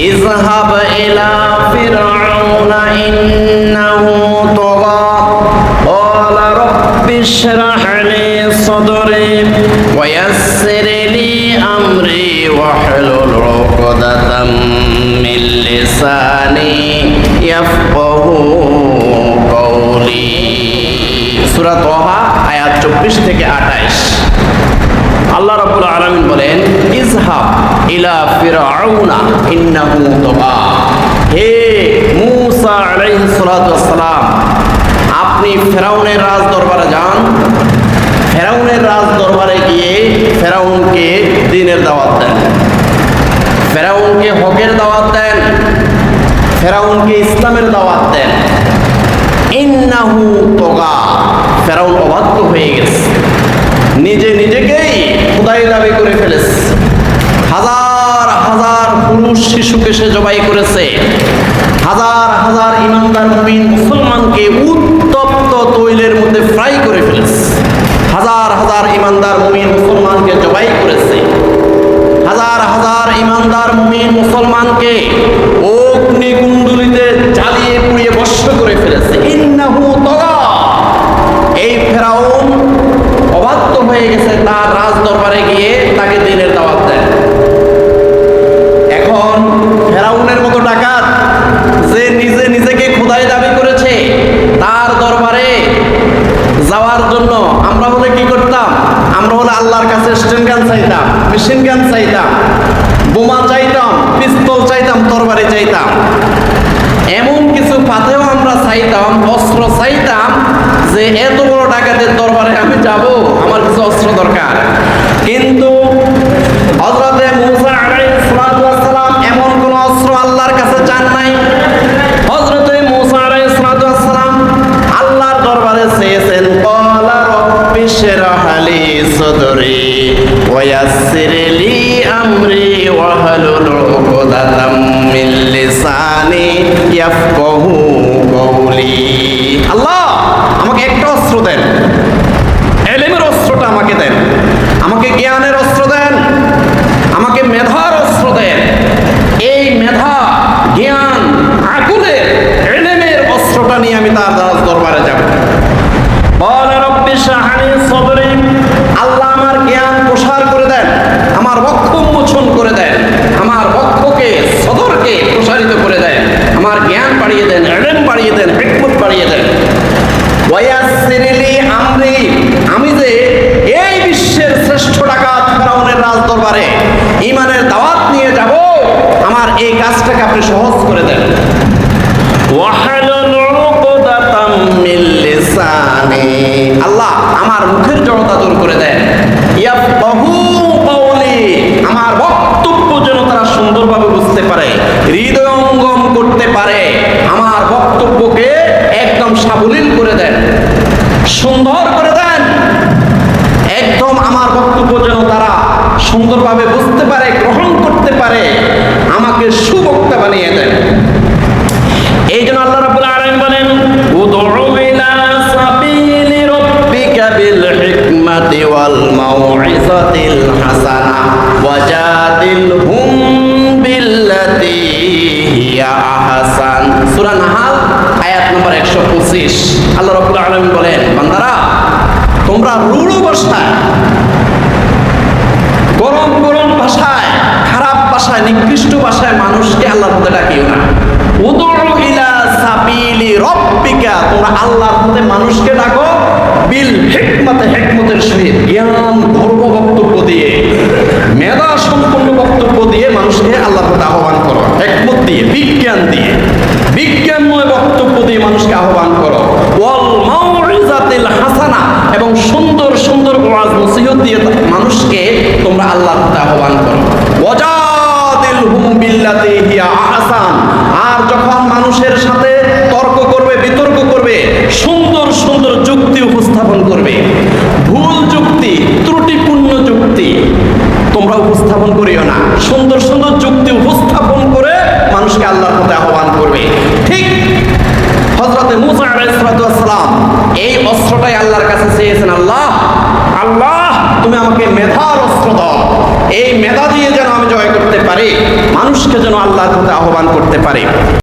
اذهب إلى فرعون إنه طغى قال رب اشرح لي صدري ويسر لي أمري واحلل عقدة من لساني يفقه قولي সূরা তহা আয়াত চব্বিশ থেকে আঠাইশ আল্লাহ রাব্বুল আলামিন বলেন ইজহাব ইলা ফিরআউনা, ইন্নাহু তাগা হে মূসা আলাইহিস সালাতু ওয়াসসালাম, আপনি ফেরাউনের রাজ দরবারে যান। ফেরাউনের রাজ দরবারে গিয়ে ফেরাউনকে দিনের দাওয়াত দেন। ফেরাউনকে হকের দাওয়াত দেন। ফেরাউনকে ইসলামের দাওয়াত দেন। ইন্নাহু তোগা ফেরাউন অবাধ্য হয়ে গেছে। নিজে নিজেকেই খোদাই দাবি করে ফেলেছে। শিশুকে সে জবাই করেছে। হাজার হাজার ইমানদার মুমিন মুসলমানকে উত্তপ্ত তৈলের মধ্যে ফ্রাই করে ফেলেছে। হাজার হাজার ইমানদার মুমিন মুসলমানকে জবাই করেছে। হাজার হাজার ইমানদার মুমিন মুসলমানকে অগ্নিকুণ্ডলিতে জ্বালিয়ে পুড়িয়ে বর্ষ করে ফেলেছে। ইন্নাহু তগা। এই ফেরাউন অবাধ্য হয়ে গেছে তার রাজ দরবারে গিয়ে তাকে দিনের দাওয়াত দেয় এখন ফেরাউনের মতো ডাকাত যে নিজে নিজেকে খোদাই দাবি করেছে তার দরবারে যাওয়ার জন্য আমরা হলে কি করতাম আমরা হলে আল্লাহর কাছে স্টেন গান চাইতাম মেশিন গান চাইতাম, বোমা চাইতাম, পিস্তল চাইতাম, তরবারি চাইতাম। এমন কিছু পাতেও আমরা চাইতাম, অস্ত্র চাইতাম যে এত বড় ডাকাতের দরবারে আমি যাব, আমার কিছু অস্ত্র দরকার। আমরি ওয়া হালুল উকদাতাম মিন লিসানি ইয়াফকাহু কওলি আল্লাহ আমাকে একটা অস্ত্র দেন এলেমের অস্ত্রটা আমাকে দেন আমাকে জ্ঞানের অস্ত্র দেন আমাকে মেধার অস্ত্র দেন এই মেধা জ্ঞান আকুলের এলেমের অস্ত্রটা নিয়ে আমি তার দ্বারা দরবারে যাব বলে রব্বি শাহানি সদরি আল্লাহ আমার জ্ঞান প্রসার করে দেন আমার বক্ষ উন্মোচন করে দেন আমার বক্ষকে সদরকে প্রসারিত করে দেন আমার জ্ঞান এলেম বাড়িয়ে দেন, হিকমত বাড়িয়ে দেন। আমি যে এই বিশ্বের শ্রেষ্ঠ ফেরাউনের রাজ দরবারে ইমানের দাওয়াত নিয়ে যাব, আমার এই কাজটাকে আপনি সহজ করে দেন। আল্লাহ, আমার মুখের জড়তা দূর করে দেন ইয়াফকাহু কওলি আমার বক্তব্য যেন তারা সুন্দরভাবে বুঝতে পারে হৃদয়ঙ্গম করতে পারে আমার বক্তব্যকে একদম সাবলীল করে দেন সুন্দর করে দেন একদম আমার বক্তব্য যেন তারা সুন্দরভাবে বুঝতে পারে গ্রহণ করতে পারে আমাকে সুবক্তা বানিয়ে দেন এই জন্য আল্লাহ রাব্বুল আলামিন বলেন উদউ ইলা সাবিলি রাব্বিকা বিল হিকমাতি ওয়াল মাউইজাতিল হাসানা ওয়াজাদিলহুম বিল্লাতি হিয়া আহসান। সূরা নাহাল, আয়াত নম্বর 125 আল্লাহ রাব্বুল আলামিন বলেন, বান্দারা, তোমরা রূঢ় ভাষায় গরম গরম ভাষায়, খারাপ ভাষায়, নিকৃষ্ট ভাষায় মানুষকে আল্লাহর পথে ডাকিও না। উদুউ ইলা সাবিলি রব্বিকা, তোমরা আল্লাহর পথে মানুষকে ডাকো, বিল হিকমতে হিকমতের সহিত। আল্লাহর প্রতি আহ্বান করো। একমত দিয়ে, বিজ্ঞান দিয়ে বিজ্ঞানময় বক্তব্য দিয়ে মানুষকে আহ্বান করো। হাসানা, এবং সুন্দর সুন্দর ওয়াজ, নসিহত দিয়ে মানুষকে তোমরা আল্লাহর আহ্বান করো। ওয়াজাদিলহুম বিল্লাতি হিয়া অস্ত্রটাই আল্লাহর কাছে চেয়েছেন আল্লাহ। আল্লাহ! তুমি আমাকে মেধার অস্ত্র দাও। এই মেধা দিয়ে যেন আমি জয় করতে পারি মানুষকে যেন আল্লাহর পথে আহ্বান করতে পারি।